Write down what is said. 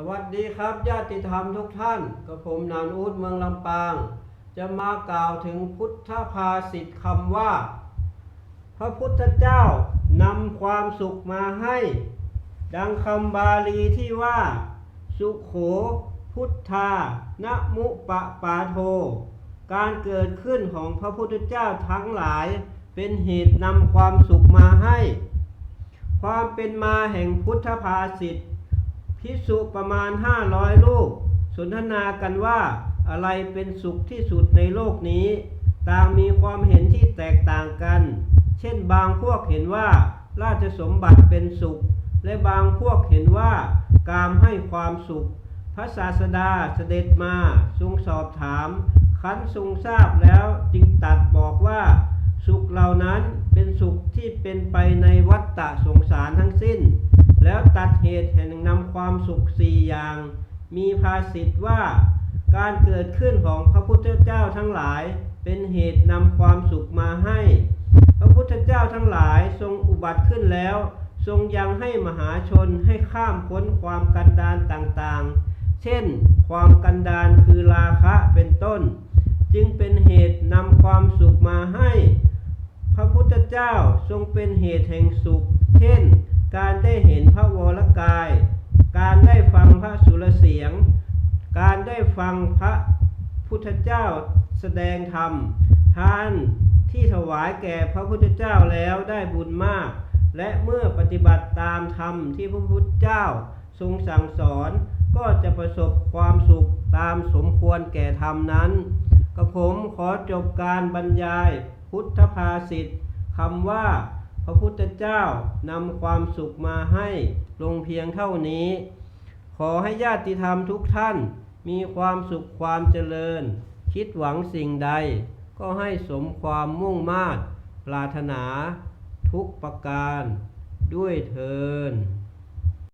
สวัสดีครับญาติธรรมทุกท่านกับผมนานอูดเมืองลำปาง จะมากล่าวถึงพุทธภาษิตคำว่า พระพุทธเจ้านำความสุขมาให้ ดังคำบาลีที่ว่า สุขโข พุทธานะมุปะปาโท การเกิดขึ้นของพระพุทธเจ้าทั้งหลาย เป็นเหตุนำความสุขมาให้ ความเป็นมาแห่งพุทธภาษิต พิสุประมาณ 500รูปสนทนากันว่าอะไรเป็นสุขที่สุดในโลกนี้ ต่างมีความเห็นที่แตกต่างกัน เช่นบางพวกเห็นว่าราชสมบัติเป็นสุข และบางพวกเห็นว่า กามให้ความสุข พระศาสดาเสด็จมาทรงสอบถาม คันทรงทราบแล้วจึงตัดบอกว่า สุขเหล่านั้นเป็นสุขที่เป็นไปในวัฏฏะสงสารทั้งสิ้น แล้วตัดเหตุแห่งนำความสุขสี่อย่าง มีภาษิตว่า การเกิดขึ้นของพระพุทธเจ้าทั้งหลาย เป็นเหตุนำความสุขมาให้ พระพุทธเจ้าทั้งหลายทรงอุบัติขึ้นแล้ว ทรงยังให้มหาชนให้ข้ามพ้นความกันดานต่างๆ เช่น ความกันดานคือราคะเป็นต้น จึงเป็นเหตุนำความสุขมาให้ พระพุทธเจ้าทรงเป็นเหตุแห่งสุข เช่น การได้เห็นพระวรกาย การได้ฟังพระสุรเสียง การได้ฟังพระพุทธเจ้าแสดงธรรม ทานที่ถวายแก่พระพุทธเจ้าแล้วได้บุญมาก และเมื่อปฏิบัติตามธรรมที่พระพุทธเจ้าทรงสั่งสอนก็จะประสบความสุขตามสมควรแก่ธรรมนั้นกับผมขอจบการบรรยายพุทธภาษิตคำว่า ระพุทธเจ้านำความสุขมาให้ลงเพียงเท่านี้ ขอให้ญาติธรรมทุกท่าน มีความสุขความเจริญ คิดหวังสิ่งใด ก็ให้สมความมุ่งมา่ปรารถนาทุกประการด้วยเทิน